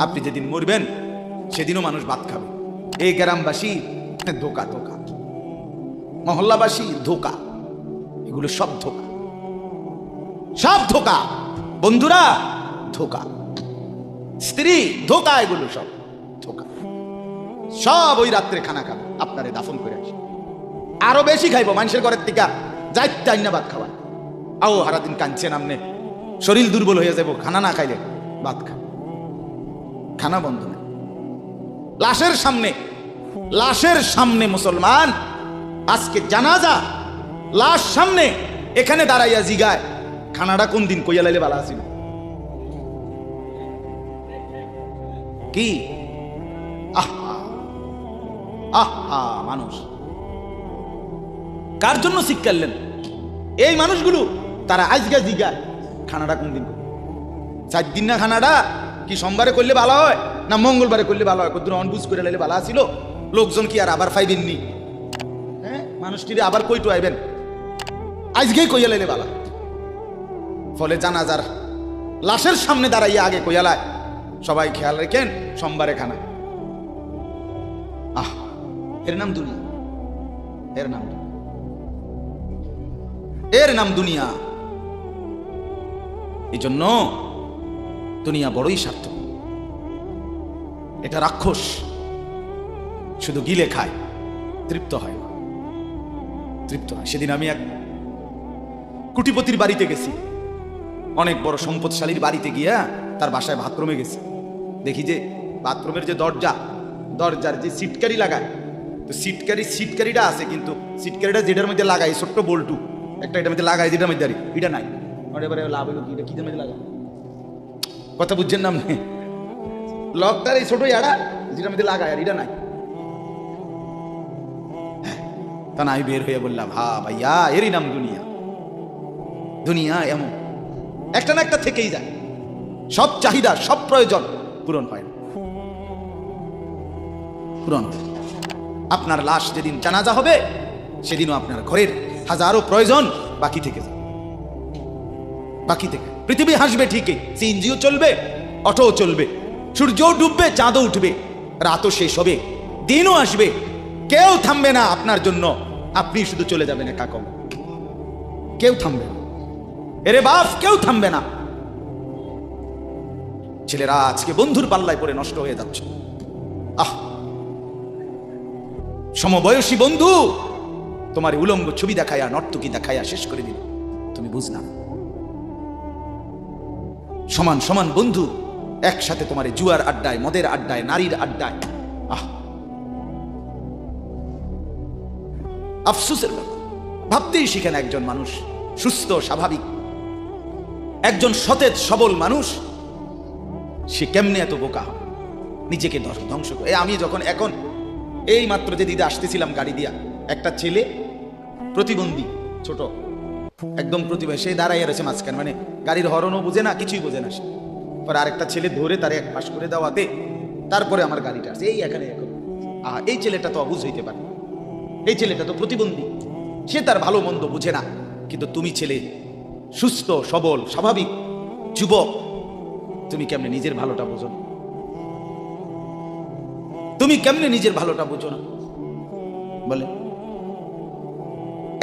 আপনি যেদিন মরবেন, সেদিনও মানুষ ভাত খাবে। এই গ্রামবাসী, ধোকা ধোকা। মহল্লাবাসী, ধোকা। এগুলো সব ধোকা। সব ধোকা। বন্ধুরা, ধোকা। স্ত্রী, ধোকা, এগুলো সব ধোকা। সব ওই রাত্রে খানা খাবে। আপনারে দাফন করে আসে। আরও বেশি খাইবো, মানুষের ঘরের থেকে যাইতে আইনা ভাত খাওয়া আও হারাদিন কাঁদছে নামনে। শরীর দুর্বল হয়ে যাব, খানা না খাইলে ভাত খা খানা বন্ধ না লাশের সামনে লাশের সামনে মুসলমান। আজকে জানাজা, লাশ সামনে, এখানে দাঁড়াইয়া জিগায়। খানাটা কোন দিন কইয়া লাইলে বালা আসিল কি? আহা আহা, মানুষ। কার জন্য শিক্ষালেন এই মানুষগুলো, তারা আজকে জিগায়। খানাটা কোন দিন? চার দিন না খানাটা? কি সোমবারে করলে ভালো হয় না মঙ্গলবারে করলে ভালো হয়? কদ্দুর অনবুজ করে লাইলে ভালো আসিল লোকজন কি আর আবার ফাইবেননি হ্যাঁ? মানুষটিরে আবার কইটু আইবেন আজকেই কইয়া লাইলে ভালো। ফলে জানাজার লাশের সামনে দাঁড়াইয়া আগে কইয়ালায় সবাই খেয়াল রেখেন, সোমবারে খানা। আহ, এর নাম দুনিয়া। এর নাম। এর নাম দুনিয়া। এই জন্য দুনিয়া বড়ই স্বার্থ এটা রাক্ষস শুধু গিলে খায়, তৃপ্ত হয় তৃপ্ত হয়। সেদিন আমি এক কুটিপতির বাড়িতে গেছি। অনেক বড় সম্পদশালীর বাড়িতে গিয়া তার বাসায় বাথরুমে গেছি। দেখি যে বাথরুমের যে দরজা, দরজার যে সিটকারি লাগায়, তো সিটকারি সিটকারিটা আছে কিন্তু সিটকারিটা যেটার মধ্যে লাগায় ছোট্ট বল্টু, একটা এটার মধ্যে লাগায় যেটার মধ্যে আর, এটা নাই। এবারে লাভ হইল কি? এটা কিদের মধ্যে লাগাই কথা বুঝছেন না আপনি? লকটার এই ছোট ইয়াড়া, যেটার মধ্যে লাগায় আর এটা নাই। তা না, আমি বের হয়ে বললাম, হা ভাইয়া, এরই নাম দুনিয়া। দুনিয়া এমন। একটা না একটা থেকেই যায়। সব চাহিদা, সব প্রয়োজন পূরণ হয় পূরণ আপনার লাশ যেদিন জানাজা হবে, সেদিনও আপনার ঘরের হাজারো প্রয়োজন বাকি থেকে যাবে বাকি থেকে। পৃথিবী হাসবে ঠিকই, সিএনজিও চলবে, অটোও চলবে, সূর্যও ডুববে, চাঁদও উঠবে, রাতও শেষ হবে, দিনও আসবে, কেউ থামবে না আপনার জন্য, আপনি শুধু চলে যাবেন একা কম। কেউ থামবে না। এরে বাপ কেউ থামবে না। ছেলেরা আজকে বন্ধুর পাল্লায় পড়ে নষ্ট হয়ে যাচ্ছে। আহ! সমবয়সী বন্ধু, তোমার উলঙ্গ ছবি দেখায়া নর্তকী দেখায়া শেষ করে দিল। তুমি বুঝনা সমান সমান বন্ধু, একসাথে তোমার জুয়ার আড্ডায়, মদের আড্ডায়, নারীর আড্ডায়। আহ। আফসুসের ব্যাপার। ভাবতেই শিখেন একজন মানুষ, সুস্থ, স্বাভাবিক। একজন সতেজ, সবল মানুষ, সে কেমনে এত বোকা? নিজেকে ধ্বংস করে। আমি যখন এখন এই মাত্র যে দিদি আসতেছিলাম গাড়ি দিয়া, একটা ছেলে, প্রতিবন্ধী, ছোট একদম প্রতিভা সে দাঁড়াইয়া রয়েছে মাঝখানে মানে গাড়ির হরনও বুঝে না, কিছুই বোঝে না সে। পরে আরেকটা ছেলে ধরে তারে এক পাশ করে দেওয়াতে তারপরে আমার গাড়িটা আসে, এই এখানে এখন আহ, এই ছেলেটা তো অবুঝ হইতে পারে। এই ছেলেটা তো প্রতিবন্ধী। সে তার ভালো মন্দ বুঝে না। কিন্তু তুমি ছেলে, সুস্থ, সবল, স্বাভাবিক যুবক, তুমি কেমনে নিজের ভালোটা বোঝো না? তুমি কেমনে নিজের ভালোটা বোঝো না? বলে,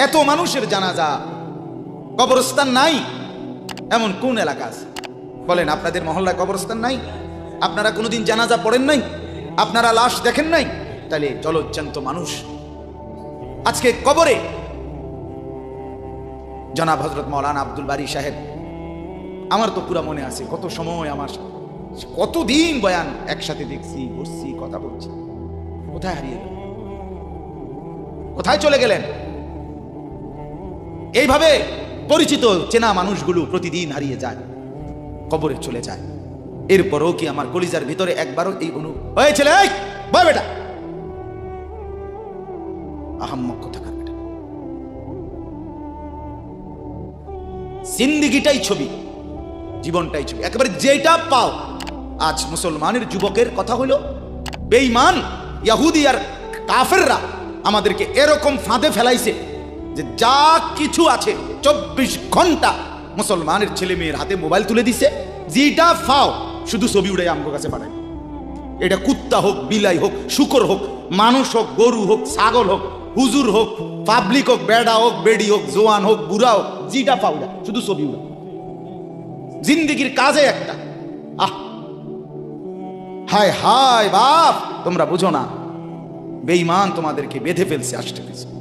এত মানুষের জানাজা কবরস্থান নাই? এমন কোন এলাকা আছে? বলেন, আপনাদের মহল্লায় কবরস্থান নাই? আপনারা কোনোদিন জানাজা পড়েন নাই? আপনারা লাশ দেখেন নাই? তাহলে জলজ্জান্ত মানুষ। আজকে কবরে জনাব হজরত মৌলানা আব্দুল বারি সাহেব, আমার তো পুরা মনে আছে কত সময় আমার কতদিন বয়ান একসাথে দেখছি, বসছি, কথা বলছি। কোথায় হারিয়ে গেল? কোথায় চলে গেলেন? এইভাবে পরিচিত চেনা মানুষগুলো প্রতিদিন হারিয়ে যায়, কবরে চলে যায়। এরপরও কি আমার কলিজার ভিতরে একবারও এই অনু এই বয় বেটা! আহাম্মক জিন্দিগিটাই ছবি, জীবনটাই ছবি। একেবারে যেটা পাও। আজ মুসলমানের যুবকের কথা হলো, বেঈমান, ইয়াহুদি আর কাফেররা আমাদেরকে এরকম ফাঁদে ফেলাইছে। যে যা কিছু আছে, চব্বিশ ঘণ্টা মুসলমানের ছেলে মেয়ের হাতে মোবাইল তুলে দিছে যেটা ফাও, শুধু ছবি উড়াই আমগো কাছে পাঠায়। এটা কুত্তা হোক, বিলাই হোক, শুকর হোক, মানুষ হোক, গরু হোক, ছাগল হোক, হুজুর হোক, পাবলিক হোক, বেড়া হোক, বেডি হোক, জোয়ান হোক, বুড়া হোক জিটা পাউডা শুধু ছবি উড়া জিন্দিগির কাজে একটা। আহ! হায় হায়, বাপ! তোমরা বুঝো না, বেঈমান তোমাদেরকে বেঁধে ফেলছে আষ্টে পৃষ্ঠে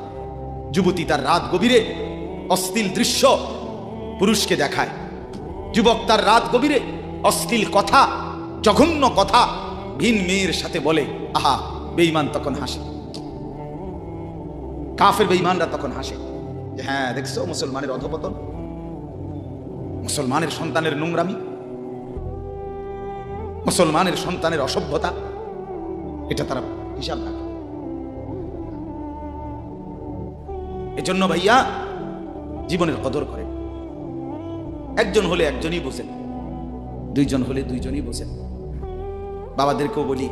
যুবতী তার রাত গভীরে অশ্লীল দৃশ্য পুরুষকে দেখায়। যুবক তার রাত গভীরে অশ্লীল কথা, জঘন্য কথা ভিন মেয়ের সাথে বলে, আহা, বেঈমান তখন হাসে। কাফের বেইমানরা তখন হাসে যে হ্যাঁ দেখছ, মুসলমানের অধপতন? মুসলমানের সন্তানের নোংরামি? মুসলমানের সন্তানের অসভ্যতা? এটা তারা হিসাব রাখে। এজন্য ভাইয়া জীবনের কদর করে। একজন হলে একজনই বোঝেন দুইজন হলে দুইজনই বোঝেন বাবাদেরকেও বলি,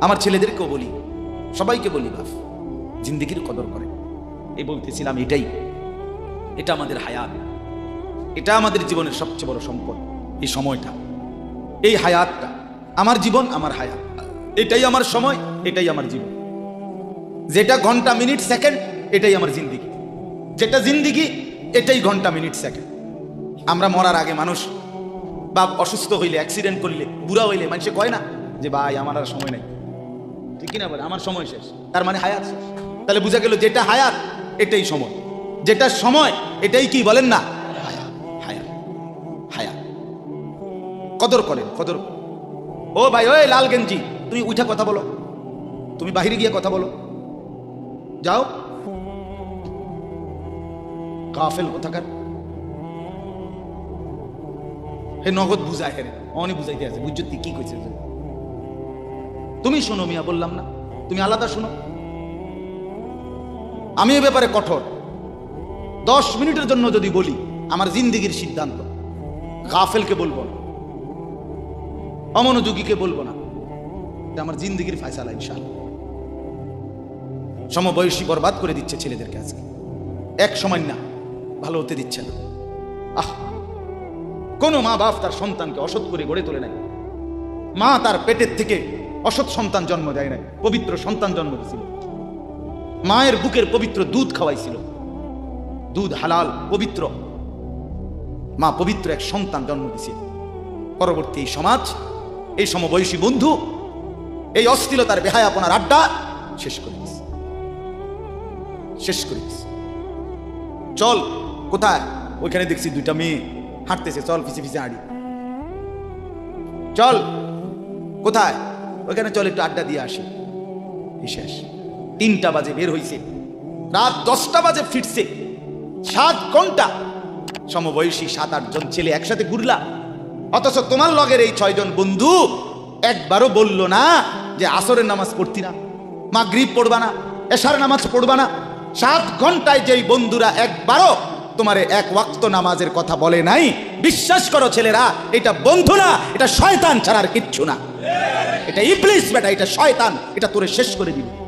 আমার ছেলেদেরকেও বলি, সবাইকে বলি, বাপ, জিন্দিগির কদর করে। এই বলতেছিলাম এটাই, এটা আমাদের হায়াত, এটা আমাদের জীবনের সবচেয়ে বড় সম্পদ, এই সময়টা। এই হায়াতটা, আমার জীবন আমার হায়াত। এটাই আমার সময়, এটাই আমার জীবন। যেটা ঘণ্টা, মিনিট, সেকেন্ড এটাই আমার জিন্দিগি। যেটা জিন্দিগি, এটাই ঘণ্টা, মিনিট, সেকেন্ড। আমরা মরার আগে মানুষ বা অসুস্থ হইলে অ্যাক্সিডেন্ট করলে, বুড়া হইলে মানুষে কয় না যে, ভাই, আমার আর সময় নাই। ঠিক কিনা বলে? আমার সময় শেষ। তার মানে হায়াত শেষ। তাহলে বোঝা গেল যেটা হায়াত, এটাই সময়। যেটা সময়, এটাই কি বলেন না? কদর করেন, কদর। ও ভাই, ওই লাল গেঞ্জি, তুমি উঠে কথা বলো। তুমি বাহিরে গিয়ে কথা বলো। যাও। কাফেল কোথাকার হে নগদ বুঝায় হেরে অনেক বুঝাইতে আছে, বুঝছ কি কইছে তুমি শোনো মিয়া, বললাম না, তুমি আলাদা শোনো। আমি এ ব্যাপারে কঠোর। দশ মিনিটের জন্য যদি বলি, আমার জিন্দিগির সিদ্ধান্ত। গাফেলকে বলব না, অমনোযোগীকে বলব না। আমার জিন্দিগির ফায়সালা ইনশাল সমবয়সী বরবাদ করে দিচ্ছে ছেলেদেরকে আজকে। এক সময় না ভালো হতে দিচ্ছে না। আহ! কোনো মা বাপ তার সন্তানকে অসৎ করে গড়ে তোলে নাই। মা তার পেটের থেকে অসৎ সন্তান জন্ম দেয় নাই, পবিত্র সন্তান জন্ম দিয়েছিল মায়ের বুকের পবিত্র দুধ খাওয়াইছিল। দুধ হালাল, পবিত্র। মা পবিত্র এক সন্তান জন্ম দিয়েছিল পরবর্তী এই সমাজ, এই সমবয়সী বন্ধু, এই অস্থিরতার বেহায়াপনার আড্ডা শেষ করে শেষ করে চল কোথায়? ওইখানে দেখছি দুইটা মেয়ে হাঁটতেছে। চল পিছে পিছে হাঁড়ি চল। কোথায়? ওইখানে চল, একটু আড্ডা দিয়ে আসি। শেষ। তিনটা বাজে বের হইছে। রাত দশটা বাজে ফিরছে। সাত ঘণ্টা। সমবয়সী সাত আটজন ছেলে একসাথে ঘুরলা অথচ তোমার লগের এই ছয়জন বন্ধু একবারও বলল না যে আসরের নামাজ পড়তি না, মাগরিব পড়বা না, এশার নামাজ পড়বা না। সাত ঘন্টায় যেই বন্ধুরা একবারও তোমার এক ওয়াক্ত নামাজের কথা বলে নাই। বিশ্বাস করো ছেলেরা, এটা বন্ধু না, এটা শয়তান ছাড়ার কিচ্ছু না। এটা ইবলিস বেটা, এটা শয়তান, এটা তোরে শেষ করে দিবে।